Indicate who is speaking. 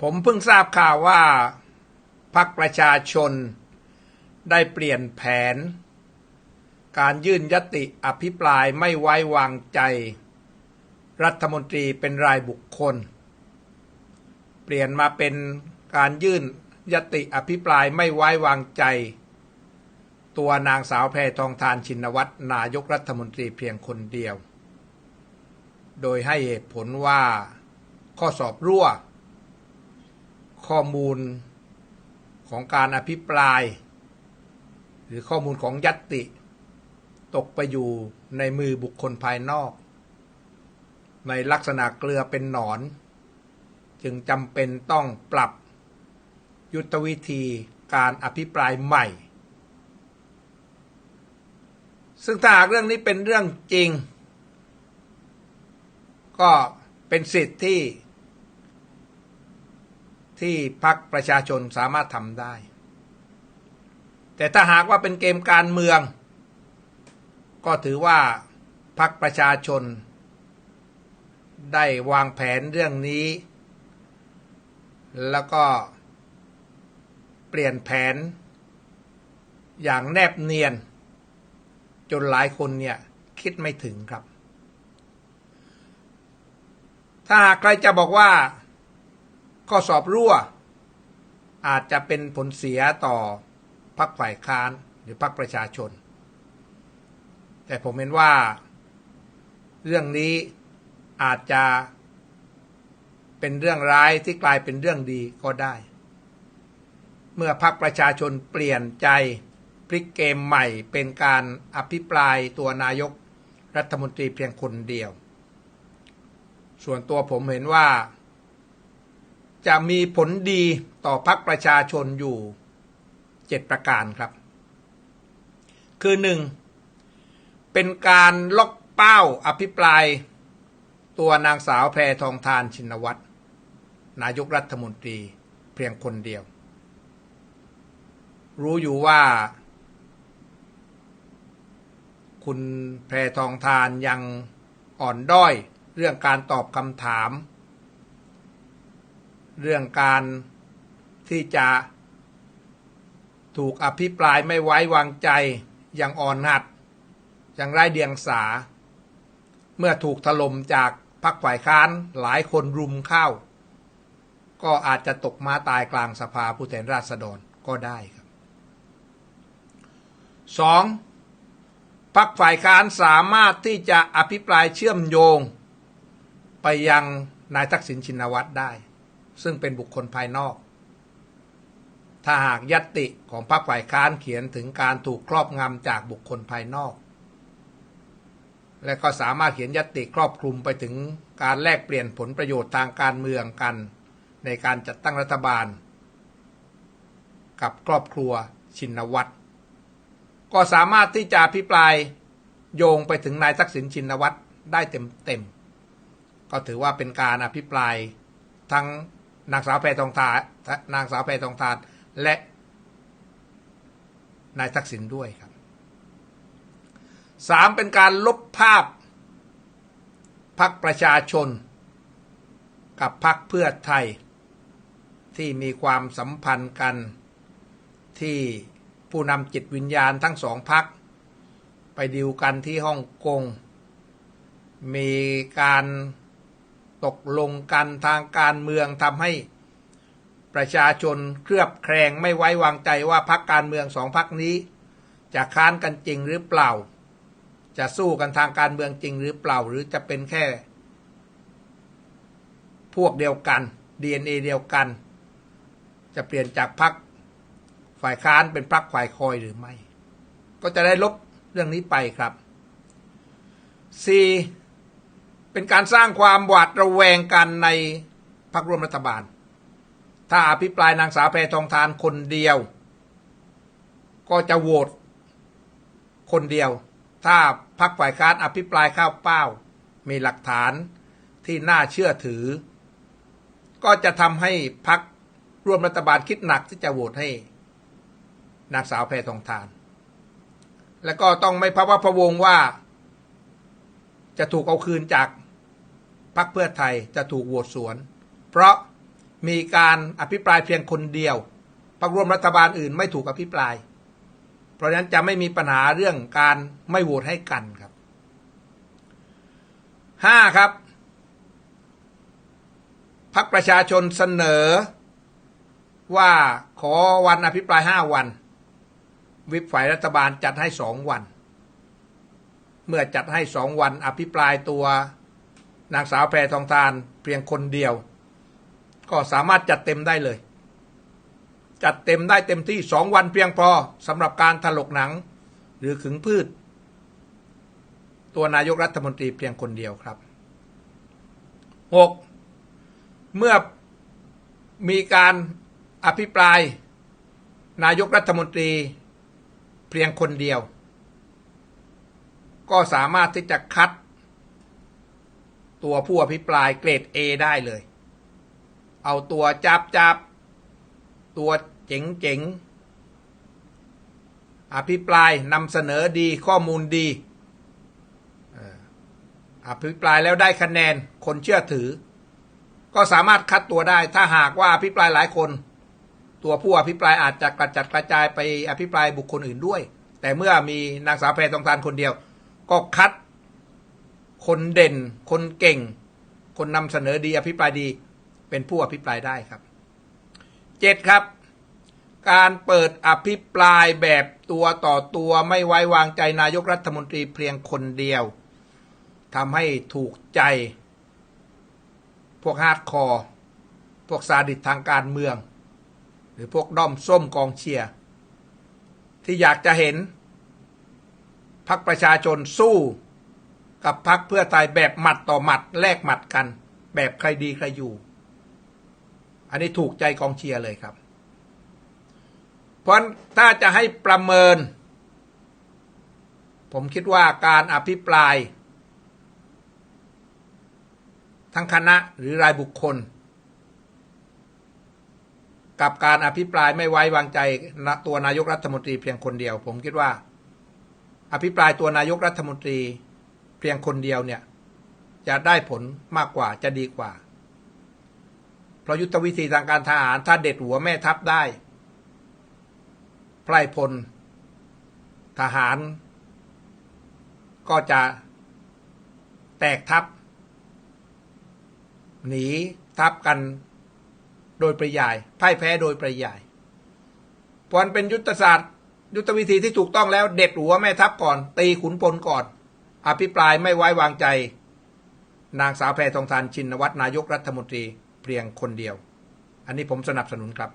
Speaker 1: ผมเพิ่งทราบข่าวว่าพรรคประชาชนได้เปลี่ยนแผน การยื่นยติอภิปรายไม่ไว้วางใจ รัฐมนตรีเป็นรายบุคคล เปลี่ยนมาเป็นการยื่นยติอภิปรายไม่ไว้วางใจ ตัวนางสาวแพทองทานชินวัตรนายกรัฐมนตรีเพียงคนเดียว โดยให้เหตุผลว่าข้อสอบรั่ว ข้อมูลของการอภิปราย หรือข้อมูลของยัตติ ตกไปอยู่ในมือบุคคลภายนอก ในลักษณะเกลือเป็นหนอน จึงจำเป็นต้องปรับยุทธวิธีการอภิปรายใหม่ ซึ่งถ้าหากเรื่องนี้เป็นเรื่องจริง ก็เป็นสิทธิ์ที่ ที่พักประชาชนสามารถทำได้ แต่ถ้าหากว่าเป็นเกมการเมือง ก็ถือว่าพักประชาชน ได้วางแผนเรื่องนี้ แล้วก็เปลี่ยนแผน อย่างแนบเนียน จนหลายคนเนี่ยคิดไม่ถึงครับ ถ้าใครจะบอกว่า ข้อสอบรั่ว อาจจะเป็นผลเสียต่อพรรคฝ่ายค้านหรือพรรคประชาชน แต่ผมเห็นว่า เรื่องนี้อาจจะเป็นเรื่องร้ายที่กลายเป็นเรื่องดีก็ได้ เมื่อพรรคประชาชนเปลี่ยนใจพลิกเกมใหม่เป็นการอภิปรายตัวนายกรัฐมนตรีเพียงคนเดียว ส่วนตัวผมเห็นว่า จะมีผลดีต่อพรรคประชาชนอยู่เจ็ดประการครับ คือหนึ่งเป็นการล็อกเป้าอภิปราย ตัวนางสาวแพรทองทานชินวัตรนายกรัฐมนตรีเพียงคนเดียว รู้อยู่ว่า คุณแพรทองทานยังอ่อนด้อยเรื่องการตอบคำถาม เรื่องการที่จะถูกอภิปรายไม่ไว้วางใจอยังอ่อนหัดยังไร้เดียงสา เมื่อถูกถล่มจากพรรคฝ่ายค้านหลายคนรุมเข้า ก็อาจจะตกมาตายกลางสภาผู้แทนราษฎรก็ได้ครับสองพรรคฝ่ายค้านสามารถที่จะอภิปรายเชื่อมโยง ไปยังนายทักษิณชินวัตรได้ ซึ่งเป็นบุคคลภายนอก ถ้าหากยัตติของพรรคฝ่ายค้านเขียนถึงการถูกครอบงำจากบุคคลภายนอก และก็สามารถเขียนยัตติครอบคลุมไปถึงการแลกเปลี่ยนผลประโยชน์ทางการเมืองกัน ในการจัดตั้งรัฐบาล กับครอบครัวชินวัตรก็สามารถที่จะอภิปรายโยงไปถึงนายทักษิณชินวัตรได้เต็มๆก็ถือว่าเป็นการอภิปรายทั้ง นางสาวแพทองทานนางสาวแพทองทาน และนายทักษิณด้วยครับสามเป็นการลบภาพพักประชาชน กับพักเพื่อไทย ที่มีความสัมพันธ์กันที่ผู้นำจิตวิญญาณทั้งสองพัก ไปดิวกันที่ฮ่องกง มีการ ตกลงกันทางการเมืองทำให้ ประชาชนเครือบแคลงไม่ไว้วางใจว่าพักการเมืองสองพักนี้ จะค้านกันจริงหรือเปล่า จะสู้กันทางการเมืองจริงหรือเปล่า หรือจะเป็นแค่ พวกเดียวกัน DNA เดียวกัน จะเปลี่ยนจากพักฝ่ายค้านเป็นพักฝ่ายคอยหรือไม่ ก็จะได้ลบเรื่องนี้ไปครับ 4. เป็นการสร้างความหวาดระแวงกันในพรรคร่วมรัฐบาล ถ้าอภิปรายนางสาวแพทองทานคนเดียว ก็จะโหวตคนเดียว ถ้าพรรคฝ่ายค้านอภิปรายข้าวเป้า มีหลักฐานที่น่าเชื่อถือ ก็จะทำให้พรรคร่วมรัฐบาลคิดหนักที่จะโหวตให้นางสาวแพทองทาน แล้วก็ต้องไม่พะว่าพะวงว่า จะถูกเอาคืนจาก พรรคเพื่อไทยจะถูกโหวตสวน เพราะมีการอภิปรายเพียงคนเดียวพรรคร่วมรัฐบาลอื่นไม่ถูกอภิปราย เพราะฉะนั้นจะไม่มีปัญหาเรื่องการไม่โหวตให้กันครับห้าครับพรรคประชาชนเสนอ ว่าขอวันอภิปรายห้าวัน วิปฝ่ายรัฐบาลจัดให้สองวัน เมื่อจัดให้สองวันอภิปรายตัว นางสาวแพรทองทานเพียงคนเดียว ก็สามารถจัดเต็มได้เลย จัดเต็มได้เต็มที่สองวันเพียงพอสำหรับการถลกหนัง หรือขึงพืช ตัวนายกรัฐมนตรีเพียงคนเดียวครับหกเมื่อมีการอภิปราย นายกรัฐมนตรีเพียงคนเดียว ก็สามารถที่จะคัด ตัวผู้อภิปรายเกรด A ได้เลย เอาตัวจับจับตัวเจ๋งเจ๋งอภิปรายนำเสนอดีข้อมูลดีเอ่ออภิปรายแล้วได้คะแนนคนเชื่อถือ ก็สามารถคัดตัวได้ ถ้าหากว่าอภิปรายหลายคน ตัวผู้อภิปรายอาจจะกระจัดกระจายไปอภิปรายบุคคลอื่นด้วย แต่เมื่อมีนางสาวแพรทองทานคนเดียว ก็คัด คนเด่น คนเก่ง คนนำเสนอดีอภิปรายดี เป็นผู้อภิปรายได้ครับเจ็ดครับ การเปิดอภิปรายแบบตัวต่อตัวไม่ไว้วางใจนายกรัฐมนตรีเพียงคนเดียวทำให้ถูกใจ พวกฮาร์ดคอร์พวกซาดิสทางการเมือง หรือพวกด้อมส้มกองเชียร์ที่อยากจะเห็นพักประชาชนสู้ กับพักเพื่อไทยแบบหมัดต่อหมัดแลกหมัดกัน แบบใครดีใครอยู่ อันนี้ถูกใจกองเชียร์เลยครับ เพราะถ้าจะให้ประเมิน ผมคิดว่าการอภิปราย ทั้งคณะหรือรายบุคคล กับการอภิปรายไม่ไว้วางใจตัวนายกรัฐมนตรีเพียงคนเดียว ผมคิดว่า อภิปรายตัวนายกรัฐมนตรี เพียงคนเดียวเนี่ย จะได้ผลมากกว่าจะดีกว่า เพราะยุทธวิธีทางการทหารถ้าเด็ดหัวแม่ทัพได้ไพร่พล ทหาร ก็จะแตกทัพ หนีทัพกันโดยประยายพ่ายแพ้โดยประยายพรเป็นยุทธศาสตร์ ยุทธวิธีที่ถูกต้องแล้ว เด็ดหัวแม่ทัพก่อน ตีขุนพลก่อน อภิปรายไม่ไว้วางใจ นางสาวแพรทองทานชินวัตรนายกรัฐมนตรีเพียงคนเดียว อันนี้ผมสนับสนุนครับ